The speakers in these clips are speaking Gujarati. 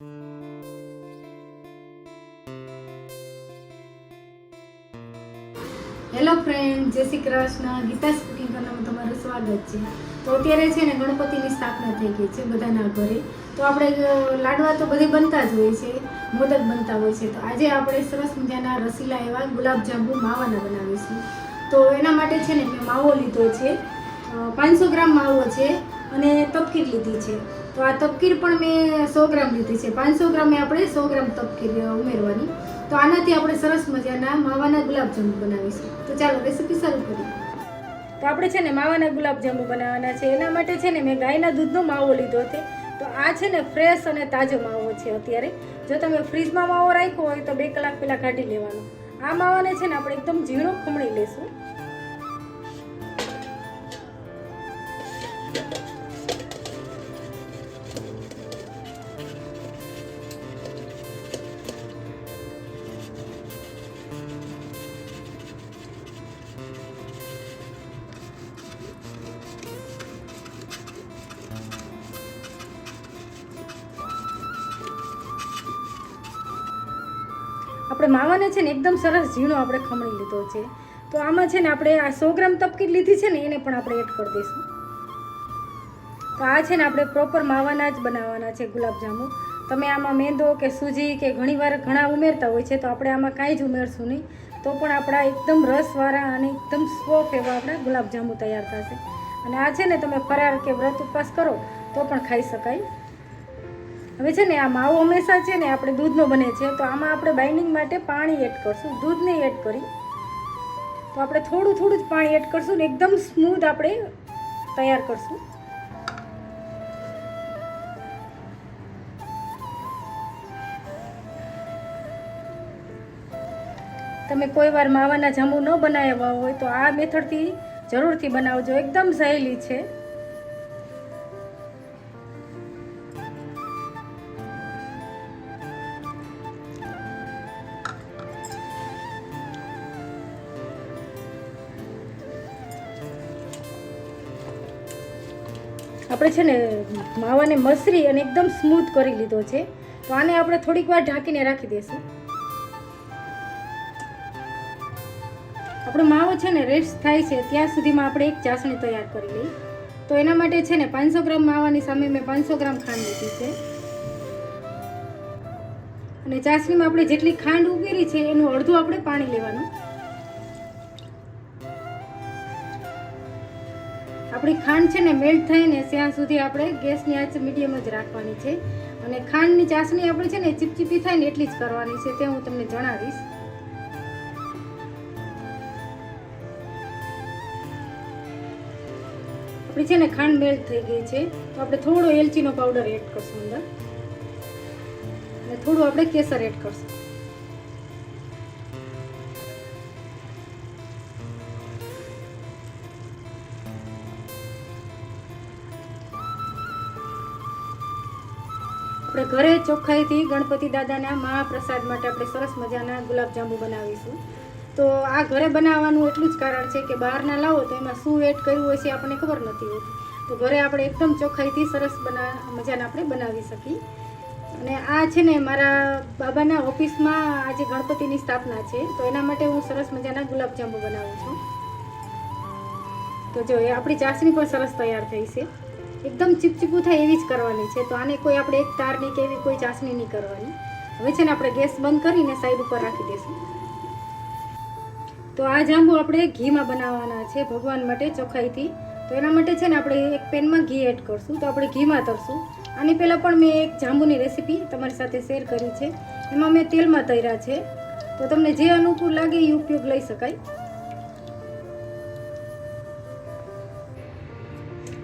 Hello friend Jai Shri Krishna. Geeta cooking કરનામાં તમારું સ્વાગત છે. તો અત્યારે છે ને ગણપતિની સ્થાપના થઈ ગઈ છે બધાના ઘરે. તો આપણે લાડવા તો બધે બનતા જ હોય છે, મોદક બનતા હોય છે. તો આજે આપણે સરસ મજાના રસીલા એવા ગુલાબજાંબુ માવાના બનાવીશું. તો એના માટે છે ને મેં માવો લીધો છે. પાંચસો ગ્રામ માવો છે અને તપકીર લીધી છે. તો આ તપકીર પણ મેં સો ગ્રામ લીધી છે. પાંચસો ગ્રામે આપણે સો ગ્રામ તપકીર ઉમેરવાની. તો આનાથી આપણે સરસ મજાના માવાના ગુલાબજાંબુ બનાવીશું. તો ચાલો રેસીપી શરૂ કરીએ. તો આપણે છે ને માવાના ગુલાબજાંબુ બનાવવાના છે. એના માટે છે ને મેં ગાયના દૂધનો માવો લીધો છે. તો આ છે ને ફ્રેશ અને તાજો માવો છે અત્યારે. જો તમે ફ્રીજમાં માવો રાખ્યો હોય તો બે કલાક પહેલાં કાઢી લેવાનો. આ માવાને છે ને આપણે એકદમ ઝીણો ખમણી લેશું. આપણે માવાને છે ને એકદમ સરસ ઝીણો આપણે ખમણી લીધો છે. તો આમાં છે ને આપણે આ સો ગ્રામ તપકીટ લીધી છે ને એને પણ આપણે એડ કરી દઈશું. તો આ છે ને આપણે પ્રોપર માવાના જ બનાવવાના છે ગુલાબજાંબુ. તમે આમાં મેંદો કે સૂજી કે ઘણીવાર ઘણા ઉમેરતા હોય છે તો આપણે આમાં કાંઈ જ ઉમેરશું નહીં. તો પણ આપણા એકદમ રસવાળા અને એકદમ સોફ એવા આપણા ગુલાબજાંબુ તૈયાર થશે. અને આ છે ને તમે ફરાર કે વ્રત ઉપવાસ કરો તો પણ ખાઈ શકાય. હવે છે ને આ માવો હંમેશા છે ને આપણે દૂધનો બને છે, તો આમાં આપણે બાઇન્ડિંગ માટે પાણી એડ કરશું. દૂધને એડ કરી તો આપણે થોડું થોડું જ પાણી એડ કરશું ને એકદમ સ્મૂથ આપણે તૈયાર કરશું. તમે કોઈ વાર માવાના જાંબુ ન બનાવ્યા હોય તો આ મેથડથી જરૂરથી બનાવજો. એકદમ સહેલી છે. આપણે છે ને માવાને મસરી અને એકદમ સ્મૂથ કરી લીધો છે. તો આને આપણે થોડીક વાર ઢાંકીને રાખી દઈશું. આપણો માવો છે ને રેસ્ટ થાય છે, ત્યાં સુધીમાં આપણે એક ચાસણી તૈયાર કરી લઈએ. તો એના માટે છે ને પાંચસો ગ્રામ માવાની સામે મેં પાંચસો ગ્રામ ખાંડ લીધી છે. અને ચાસણીમાં આપણે જેટલી ખાંડ ઉમેરી છે, એનું અડધું આપણે પાણી લેવાનું. આપણી ખાંડ છે ને મેલ્ટ થાય ને ત્યાં સુધી આપણે ગેસની આંચ મીડિયમ જ રાખવાની છે. અને ખાંડની ચાસણી આપણે છે ને ચીપચીપી થાય ને એટલી જ કરવાની છે, તે હું તમને જણાવીશ. આપણી છે ને ખાંડ મેલ્ટ થઈ ગઈ છે, તો આપણે થોડો એલચીનો પાવડર એડ કરશું અંદર. અને થોડું આપણે કેસર એડ કરશું. આપણે ઘરે ચોખ્ખાઈથી ગણપતિ દાદાના મહાપ્રસાદ માટે આપણે સરસ મજાના ગુલાબજાંબુ બનાવીશું. તો આ ઘરે બનાવવાનું એટલું જ કારણ છે કે બહારના લાવો તો એમાં શું એડ કર્યું હોય છે આપણને ખબર નથી હોતી. તો ઘરે આપણે એકદમ ચોખ્ખાઈથી સરસ બના મજાના આપણે બનાવી શકીએ. અને આ છે ને મારા બાબાના ઓફિસમાં આજે ગણપતિની સ્થાપના છે, તો એના માટે હું સરસ મજાના ગુલાબજાંબુ બનાવું છું. તો જો આપણી ચાસણી પણ સરસ તૈયાર થઈ છે. એકદમ ચીપચીપું થાય એવી જ કરવાની છે. તો આને કોઈ આપણે એક તારની કે એવી કોઈ ચાસણી નહીં કરવાની. હવે છે ને આપણે ગેસ બંધ કરીને સાઈડ ઉપર રાખી દઈશું. તો આ જાંબુ આપણે ઘીમાં બનાવવાના છે ભગવાન માટે ચોખાઈથી. તો એના માટે છે ને આપણે એક પેનમાં ઘી એડ કરશું. તો આપણે ઘીમાં તરશું. આની પહેલાં પણ મેં એક જાંબુની રેસીપી તમારી સાથે શેર કરી છે. એમાં મેં તેલમાં તૈરા છે. તો તમને જે અનુકૂળ લાગે એ ઉપયોગ લઈ શકાય.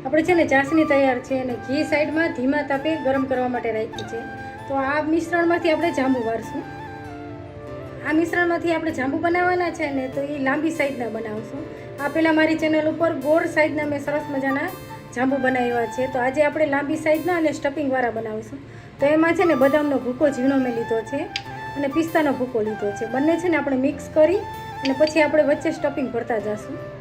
આપણે છે ને ચાસણી તૈયાર છે અને ઘી સાઈડમાં ધીમા તાપે ગરમ કરવા માટે રાખી છે. તો આ મિશ્રણમાંથી આપણે જાંબુ વાળશું. આ મિશ્રણમાંથી આપણે જાંબુ બનાવવાના છે ને તો એ લાંબી સાઈઝના બનાવશું. આ પહેલાં મારી ચેનલ ઉપર ગોળ સાઈઝના મેં સરસ મજાના જાંબુ બનાવ્યા છે. તો આજે આપણે લાંબી સાઈઝના અને સ્ટફિંગવાળા બનાવીશું. તો એમાં છે ને બદામનો ભૂકો ઝીણો મેં લીધો છે અને પિસ્તાનો ભૂકો લીધો છે. બંને છે ને આપણે મિક્સ કરી અને પછી આપણે વચ્ચે સ્ટફિંગ ભરતા જશું.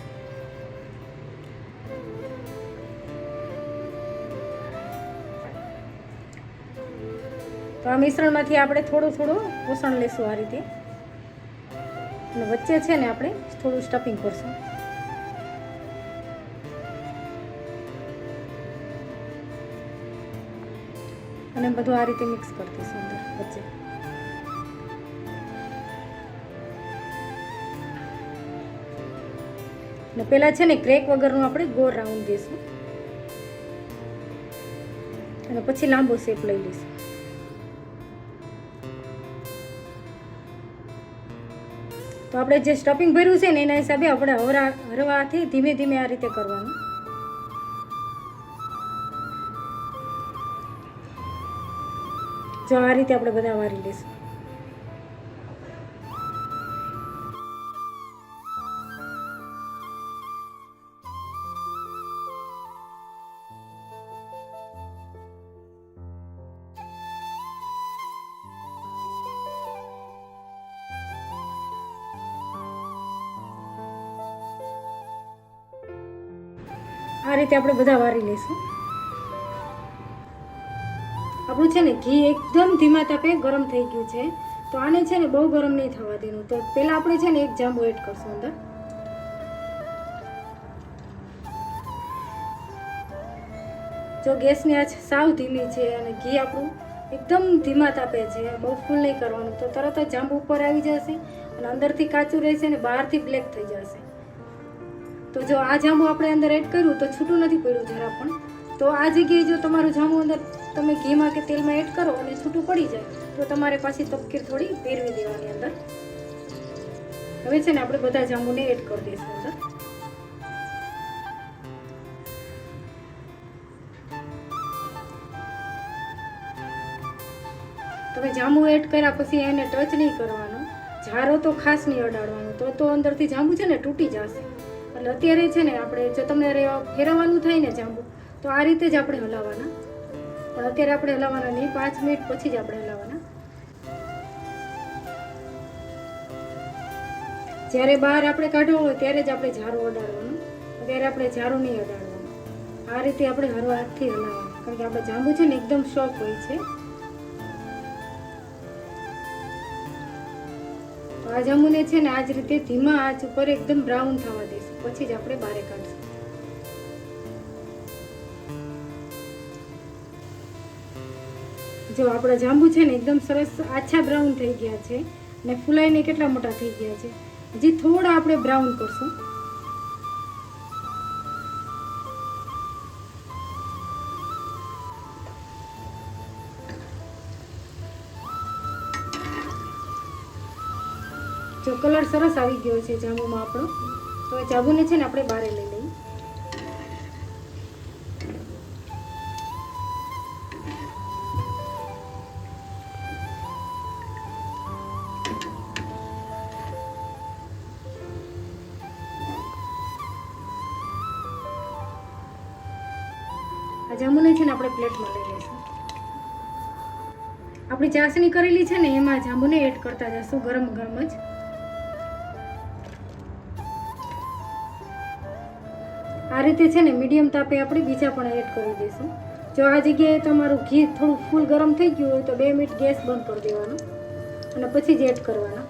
તો આ મિશ્રણમાંથી આપણે થોડું થોડું પોષણ લેશું આ રીતે. અને વચ્ચે છે ને આપણે થોડું સ્ટફિંગ કરશું. અને બધું આ રીતે મિક્સ કરી દઈશું વચ્ચે. ને પેલા છે ને ક્રેક વગરનું આપણે ગોળ રાઉન્ડ દઈશું. અને પછી લાંબો શેપ લઈ લઈશું. તો આપણે જે સ્ટફિંગ ભર્યું છે ને એના હિસાબે આપણે હવરા, હરવાથી ધીમે ધીમે આ રીતે કરવાનું. જો આ રીતે આપણે બધા વારી લઈશું આ રીતે આપણે બધા વારી લઈશું. આપણું છે ને ઘી એકદમ ધીમા તાપે ગરમ થઈ ગયું છે. તો આને છે ને બહુ ગરમ નહીં થવા દેવું તો પહેલાં આપણે છે ને એક જાંબુ એડ કરશું અંદર. જો ગેસની આંચ સાવ ધીમી છે અને ઘી આપણું એકદમ ધીમા તાપે છે, બહુ ફૂલ નહીં કરવાનું. તો તરત જ જાંબુ ઉપર આવી જશે અને અંદરથી કાચું રહેશે અને બહારથી બ્લેક થઈ જશે. તો જો આ જાંબુ આપણે અંદર એડ કર્યું તો છૂટું નથી પડ્યું જરા પણ. તો આ જગ્યાએ જો તમારું જાંબુ અંદર તમે ઘીમાં કે તેલમાં એડ કરો અને છૂટું પડી જાય, તો તમારે પાછી તપકીર થોડી ફેરવી દેવાની અંદર. હવે છે ને આપણે બધા જાંબુને એડ કરી દઈશું અંદર. તમે જાંબુ એડ કર્યા પછી એને ટચ નહીં કરવાનો. ઝારો તો ખાસ નહીં અડાડવાનો. તો તો અંદરથી જાંબુ છે ને તૂટી જશે. એટલે અત્યારે છે ને આપણે જો તમને ફેરવવાનું થાય ને જાંબુ, તો આ રીતે જ આપણે હલાવવાના. પણ અત્યારે આપણે હલાવવાના નહીં, પાંચ મિનિટ પછી જ આપણે હલાવવાના. જ્યારે બહાર આપણે કાઢવો હોય ત્યારે જ આપણે ઝારો અડાડવાનું. અત્યારે આપણે ઝાડું નહીં અડાડવાનું. આ રીતે આપણે હરવા હાથથી હલાવવાનું. કારણ કે આપણે જાંબુ છે ને એકદમ સોફ્ટ હોય છે. આ જાંબુને છે ને આ જ રીતે ધીમા આંચ ઉપર એકદમ બ્રાઉન થવા દઈશું પછી જ આપણે બારે કાઢશું. જો આપણા જાંબુ છે ને એકદમ સરસ આછા બ્રાઉન થઈ ગયા છે અને ફૂલાઈને કેટલા મોટા થઈ ગયા છે. હજી થોડા આપણે બ્રાઉન કરશું. જો કલર સરસ આવી ગયો છે જાંબુમાં આપણો. એ જાંબુને છે ને આપણે બારે લઈ લઈએ. જાંબુને છે ને આપણે પ્લેટમાં લઈ લઈશું. આપણી ચાસણી કરેલી છે ને, એમાં જાંબુને એડ કરતા જશું ગરમ ગરમ જ. આ રીતે છે ને મીડિયમ તાપે આપણે બીજા પણ એડ કરી દઈશું. જો આ જગ્યાએ તમારું ઘી થોડું ફૂલ ગરમ થઈ ગયું હોય તો બે મિનિટ ગેસ બંધ કરી દેવાનો અને પછી જ એડ કરવાના.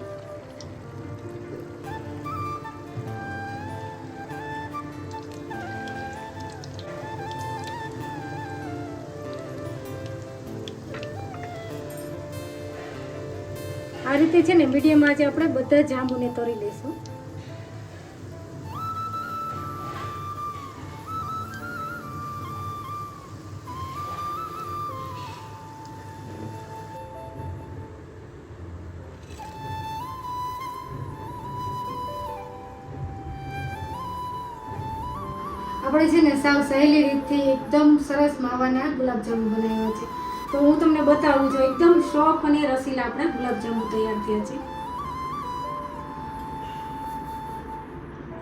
આ રીતે છે ને મીડિયમ આજે આપણે બધા જાંબુને તરી લઈશું. આપણે છે ને સાવ સહેલી રીતથી એકદમ સરસ માવાના ગુલાબજાંબુ બનાવ્યા છે. તો હું તમને બતાવું છું, એકદમ સોફ્ટ અને રસીલા આપણા ગુલાબજાંબુ તૈયાર થયા છે.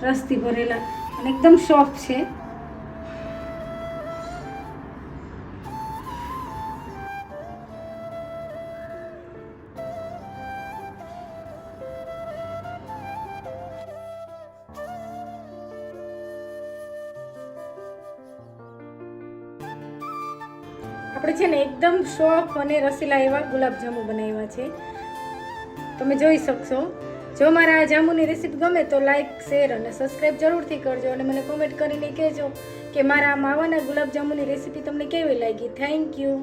રસથી ભરેલા અને એકદમ સોફ્ટ છે. આપણે છે ને એકદમ સોફ્ટ અને રસીલા એવા ગુલાબજાંબુ બનાવ્યા છે. તમે જોઈ શકશો. જો મારા આ જાંબુની રેસીપી ગમે તો લાઇક શેર અને સબસ્ક્રાઈબ જરૂરથી કરજો અને મને કોમેન્ટ કરીને કહેજો કે મારા માવાના ગુલાબજાંબુની રેસીપી તમને કેવી લાગી. Thank you